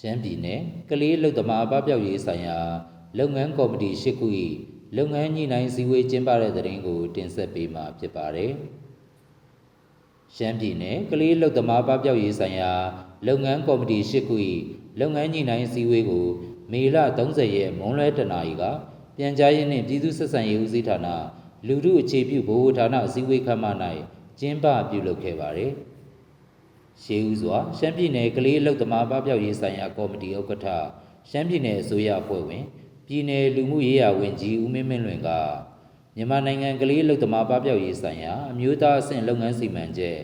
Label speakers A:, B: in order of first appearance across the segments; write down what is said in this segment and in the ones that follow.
A: ရှမ်းပြည်နယ်ကလေးလုတ်သမားအပပြောက်ရေးဆိုင်ရာ လုပ်ငန်းကော်မတီ၈ခု၏လုပ်ငန်းညှိနှိုင်းစည်းဝေးကျင်းပတဲ့တဲ့ရင်ကို တင်ဆက်ပေးမှာဖြစ်ပါတယ်။ရှမ်းပြည်နယ်ကလေးလုတ်သမားအပပြောက်ရေးဆိုင်ရာ လုပ်ငန်းကော်မတီ၈ခု၏လုပ်ငန်းညှိနှိုင်းစည်းဝေးကို မေလ30ရက်မွန်းလွဲတနာရီကပြန်ကြားရေးနှင့်ပြည်သူ့ဆက်ဆံရေးဦးစီးဌာနလူထုအခြေပြုဗဟိုဌာနအစည်းအဝေးခန်းမ၌ကျင်းပပြုလုပ်ခဲ့ပါတယ်။ ရှေးဦးစွာရှမ်းပြည်နယ်ကလေးအလုတ်သမားပပျောက်ရေးဆိုင်ရာကော်မတီဥက္ကဋ္ဌရှမ်းပြည်နယ်အစိုးရအဖွဲ့ဝင်ပြည်내လူမှုရေးရာဝန်ကြီးဦးမင်းမင်းလွင်ကမြန်မာနိုင်ငံကလေးအလုတ်သမားပပျောက်ရေးဆိုင်ရာအမျိုးသားအဆင့်လုပ်ငန်းစီမံချက်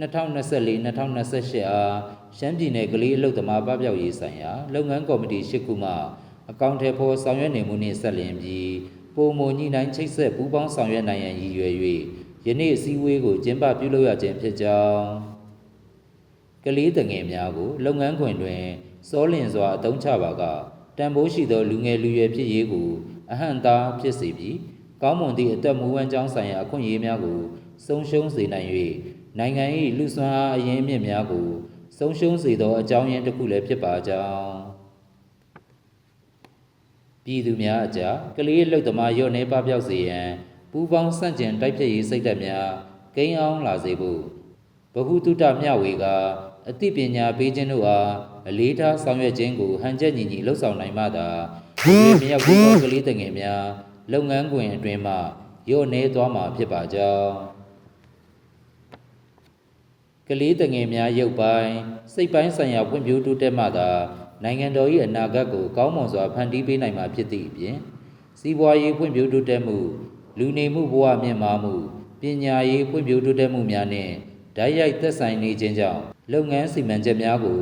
A: 2024-2028အားရှမ်းပြည်နယ်ကလေးအလုတ်သမားပပျောက်ရေးဆိုင်ရာလုပ်ငန်းကော်မတီ၈ခုမှအကောင့်ထဲပေါ်ဆောင်ရွက်နေမှုနှင့်ဆက်လျင်ပြီးပုံမညှိနှိုင်းချိတ်ဆက်ပူးပေါင်းဆောင်ရွက်နိုင်ရန်ရည်ရွယ်၍ယနေ့အစည်းအဝေးကိုကျင်းပပြုလုပ်ရခြင်းဖြစ်ကြောင်း ကလေးတငယ်များကို လုပ်ငန်းခွင်တွင်စောလင်စွာအသုံးချပါကတန်ဖိုးရှိသောလူငယ်လူရွယ်ဖြစ်ရေးကိုအဟန့်သားဖြစ်စေပြီးကောင်းမွန်သည့်အသက်မူဝမ်းကြောင်းဆိုင်ရာအခွင့်အရေးများကိုဆုံးရှုံးစေနိုင်၍နိုင်ငံ၏လူစွမ်းအားအရင်းအမြစ်များကိုဆုံးရှုံးစေသောအကြောင်းရင်းတစ်ခုလည်းဖြစ်ပါကြောင်းပြည်သူများအကြားကလေးအလုတ်သမားရော့နေပပျောက်စေရန်ပူးပေါင်းဆန့်ကျင်တိုက်ဖျက်ရေးစိတ်ဓာတ်များကိန်းအောင်လာစေဖို့ဗဟုတုတမျှဝေက အသိပညာပေးခြင်းတို့အားအလေးထားဆောင်ရွက်ခြင်းကိုဟန်ချက်ညီညီလှုပ်ဆောင်နိုင်မှသာဒီမြေမြောက်သည့်သောကလေးတငယ်များလုပ်ငန်းခွင်အတွင်းမှရော့နေသွားမှာဖြစ်ပါကြောင်းကလေးတငယ်များရုပ်ပိုင်းစိတ်ပိုင်းဆိုင်ရာဖွံ့ဖြိုးတိုးတက်မှသာနိုင်ငံတော်၏အနာဂတ်ကိုကောင်းမွန်စွာဖန်တီးပေးနိုင်မှာဖြစ်သည့်အပြင်စီးပွားရေးဖွံ့ဖြိုးတိုးတက်မှုလူနေမှုဘဝမြင့်မားမှုပညာရေးဖွံ့ဖြိုးတိုးတက်မှုများနှင့် ဓာတ်ရိုက်သက်ဆိုင်နေခြင်းကြောင့်လုပ်ငန်းစီမံချက်များကို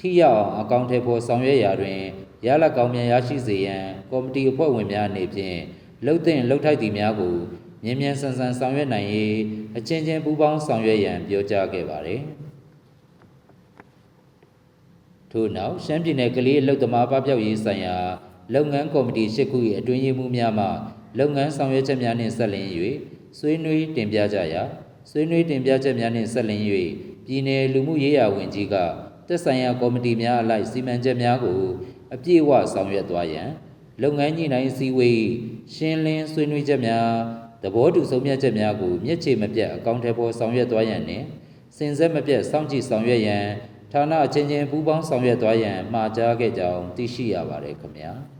A: ထိရောက်အောင်အကောင့်ထဲပေါ်ဆောင်ရွက်ရာတွင်ရလဒ်ကောင်းများရရှိစေရန်ကော်မတီအဖွဲ့ဝင်များအနေဖြင့်လှုပ်သင့်လှုပ်ထိုက်သည့်များကိုမြင်းမြန်ဆန်ဆန်ဆောင်ရွက်နိုင်ရေးအချင်းချင်းပူးပေါင်းဆောင်ရွက်ရန်ပြောကြားခဲ့ပါတယ်ထို့နောက်ရှမ်းပြည်နယ်ကလေးအလုတ်သမားပပျောက်ရေးဆိုင်ရာလုပ်ငန်းကော်မတီ၈ခု၏အတွင်းရေးမှူးများမှလုပ်ငန်းဆောင်ရွက်ချက်များနှင့်ဆက်လျင်း၍ဆွေးနွေးတင်ပြကြရာ ဆွေးနွေးတင်ပြချက်များနှင့်ဆက်လျင်း၍ပြည်내လူမှုရေးရာဝန်ကြီးကသက်ဆိုင်ရာကော်မတီများအလိုက်စီမံချက်များကိုအပြည့်အဝဆောင်ရွက်သွားရန်လုပ်ငန်းညှိနှိုင်းစည်းဝေးရှင်းလင်းဆွေးနွေးချက်များသဘောတူဆုံးဖြတ်ချက်များကိုမျက်ခြေမပြတ်အကောင့်ထဲပေါ်ဆောင်ရွက်သွားရန်နှင့်စင်ဆက်မပြတ်စောင့်ကြည့်ဆောင်ရွက်ရန်ဌာနအချင်းချင်းပူးပေါင်းဆောင်ရွက်သွားရန်မှာကြားခဲ့ကြောင်းသိရှိရပါတယ်ခင်ဗျာ။